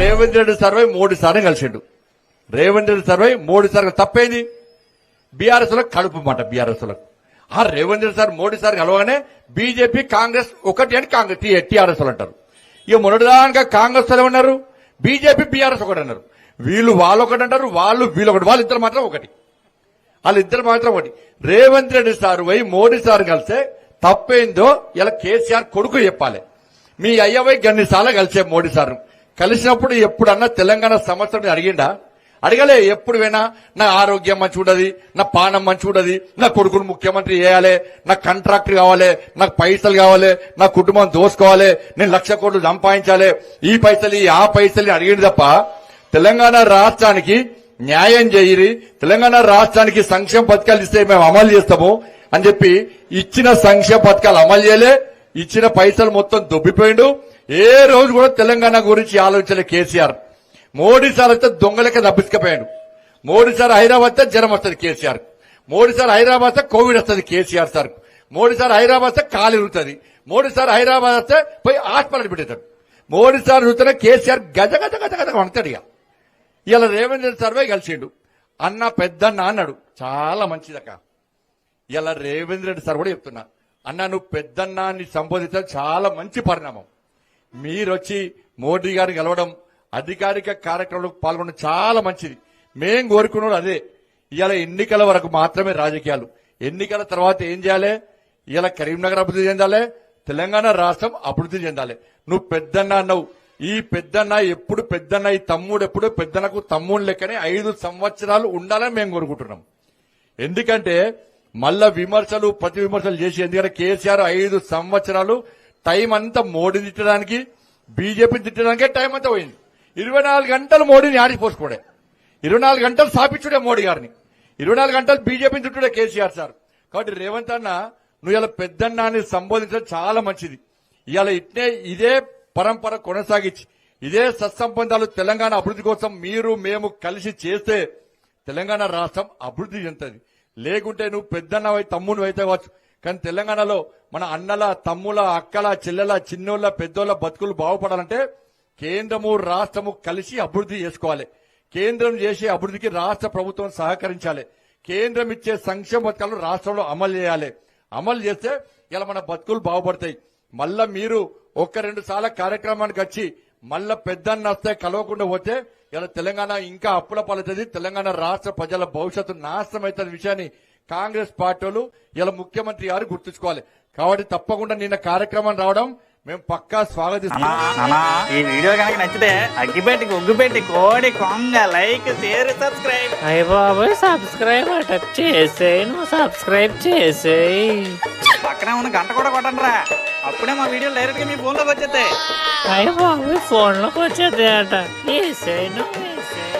Revanth Reddy survey మూడు సార్లు కలిసిండు. Revanth Reddy survey మూడు సార్లు తప్పేంది? బీఆర్ఎస్లో కడుపు మాట బీఆర్ఎస్లో ఆ రేవంత్ రెడ్డి సార్ మోడీ సార్ కలవగానే బీజేపీ కాంగ్రెస్ ఒకటి అని కాంగ్రెస్ టీఆర్ఎస్ అంటారు. ఇక మొదటిదానిగా కాంగ్రెస్ వాళ్ళు ఉన్నారు బీజేపీ బీఆర్ఎస్ ఒకటి అన్నారు. వీళ్ళు వాళ్ళు ఒకటి అంటారు వాళ్ళు వీళ్ళు ఒకటి వాళ్ళిద్దరు మాత్రం ఒకటి. వాళ్ళిద్దరు మాత్రం ఒకటి. రేవంత్ రెడ్డి సార్ పోయి మోడీ సార్ కలిస్తే తప్పేందో ఇలా కేసీఆర్ కొడుకు చెప్పాలి. మీ అయ్యవై గన్నిసార్లు కలిసే మోడీ సార్ కలిసినప్పుడు ఎప్పుడన్నా తెలంగాణ సమస్యను అడిగిండా? అడగలే ఎప్పుడు పోయినా? నా ఆరోగ్యం మంచి ఉండదు నా పానం మంచి ఉండదు నా కొడుకును ముఖ్యమంత్రి చేయాలి నాకు కాంట్రాక్ట్ కావాలి నాకు పైసలు కావాలి నా కుటుంబం దోసుకోవాలి నేను లక్ష కోట్లు సంపాదించాలి ఈ పైసలు ఆ పైసలు అడిగింది తప్ప తెలంగాణ రాష్ట్రానికి న్యాయం చేయరి తెలంగాణ రాష్ట్రానికి సంక్షేమ పథకాలు ఇస్తే మేము అమలు చేస్తాము అని చెప్పి ఇచ్చిన సంక్షేమ పథకాలు అమలు చేయలే ఇచ్చిన పైసలు మొత్తం దొబ్బిపోయిండు. ఏ రోజు కూడా తెలంగాణ గురించి ఆలోచించలే కేసీఆర్. మోడీ సార్ అయితే దొంగలకే తప్పించకపోయాడు. మోడీ సార్ హైదరాబాద్ అయితే జ్వరం వస్తుంది కేసీఆర్. మోడీ సార్ హైదరాబాద్ కోవిడ్ వస్తుంది కేసీఆర్ సార్. మోడీ సార్ హైదరాబాద్ కాలు ఇరుగుతుంది. మోడీ సార్ హైదరాబాద్ వస్తే పోయి హాస్పిటల్ పెట్టేస్తాడు మోడీ సార్ చూస్తే కేసీఆర్ గజ గజ గజ గజ వంటాడు ఇక. ఇలా రేవంత్ రెడ్డి సర్వే కలిసిండు. అన్న పెద్దన్న అన్నాడు. చాలా మంచిదక్క. ఇలా రేవేంద్ర రెడ్డి సార్ కూడా చెప్తున్నా. అన్న నువ్వు పెద్దన్నాన్ని సంబోధించడం చాలా మంచి పరిణామం. మీరొచ్చి మోడీ గారిని గెలవడం అధికారిక కార్యక్రమంలో పాల్గొనడం చాలా మంచిది. మేం కోరుకున్నాడు అదే. ఇవాళ ఎన్నికల వరకు మాత్రమే రాజకీయాలు. ఎన్నికల తర్వాత ఏం చేయాలి? ఇలా కరీంనగర్ అభివృద్ధి చెందాలి తెలంగాణ రాష్ట్రం అభివృద్ధి చెందాలి. నువ్వు పెద్దన్న అన్నావు. ఈ పెద్దన్న ఎప్పుడు పెద్దన్న ఈ తమ్ముడు ఎప్పుడు పెద్దనకు తమ్ముడు లెక్కనే ఐదు సంవత్సరాలు ఉండాలని మేము కోరుకుంటున్నాం. ఎందుకంటే మళ్ళా విమర్శలు ప్రతి విమర్శలు చేసి ఎందుకంటే కేసీఆర్ ఐదు సంవత్సరాలు టైం అంతా మోడీని తిట్టడానికి బీజేపీని తిట్టడానికే టైం అంతా పోయింది. ఇరవై నాలుగు గంటలు మోడీని ఆడిపోసుకోడే ఇరవై నాలుగు గంటలు స్థాపించుడే మోడీ గారిని. ఇరవై నాలుగు గంటలు బీజేపీని తిట్టుడే కేసీఆర్ సార్. కాబట్టి రేవంత్ అన్న నువ్వు ఇలా పెద్దన్నాన్ని సంబోధించడం చాలా మంచిది. ఇవాళ ఇట్నే ఇదే పరంపర కొనసాగించి ఇదే సత్సంబంధాలు తెలంగాణ అభివృద్ధి కోసం మీరు మేము కలిసి చేస్తే తెలంగాణ రాష్ట్రం అభివృద్ధి చెందుతుంది. లేకుంటే నువ్వు పెద్దన్న తమ్ముడు అయితే కావచ్చు. కానీ తెలంగాణలో మన అన్నల తమ్ముల అక్కల చెల్లెల చిన్నోళ్ళ పెద్దోళ్ళ బతుకులు బాగుపడాలంటే కేంద్రము రాష్ట్రము కలిసి అభివృద్ధి చేసుకోవాలి. కేంద్రం చేసే అభివృద్ధికి రాష్ట్ర ప్రభుత్వం సహకరించాలి. కేంద్రం ఇచ్చే సంక్షేమ పథకాలను రాష్ట్రంలో అమలు చేయాలి. అమలు చేస్తే ఇలా మన బతుకులు బాగుపడతాయి. మళ్ళా మీరు ఒక్క రెండు సార్ల కార్యక్రమానికి వచ్చి మళ్ళా పెద్దన్న వస్తే కలవకుండా పోతే ఇలా తెలంగాణ ఇంకా అప్పుల పాలవుతుంది. తెలంగాణ రాష్ట్ర ప్రజల భవిష్యత్తు నాశనం అవుతున్న విషయాన్ని కాంగ్రెస్ పార్టీలు ఇలా ముఖ్యమంత్రి గారు గుర్తుంచుకోవాలి. కాబట్టి తప్పకుండా నిన్న కార్యక్రమం రావడం మేము పక్కా స్వాగతిస్తున్నాం. నానా ఈ వీడియో కనుక నచ్చితే అగ్గిపెట్టి ఒగ్గుపెట్టి కోడి కొంగ లైక్ షేర్ సబ్స్క్రైబ్. అయ్య బాబోయ్ సబ్స్క్రైబ్ అట. చేసేయి నువ్వు సబ్స్క్రైబ్ చేసేయి. పక్కనే ఉన్న గంట కూడా కొట్టండి రా అప్పుడే మా వీడియో డైరెక్ట్గా మీ ఫోన్లోకి వచ్చేస్తాయి. అయ్య బాబోయ్ ఫోన్లోకి వచ్చేది అట వేసేయి నువ్వు వేసేయి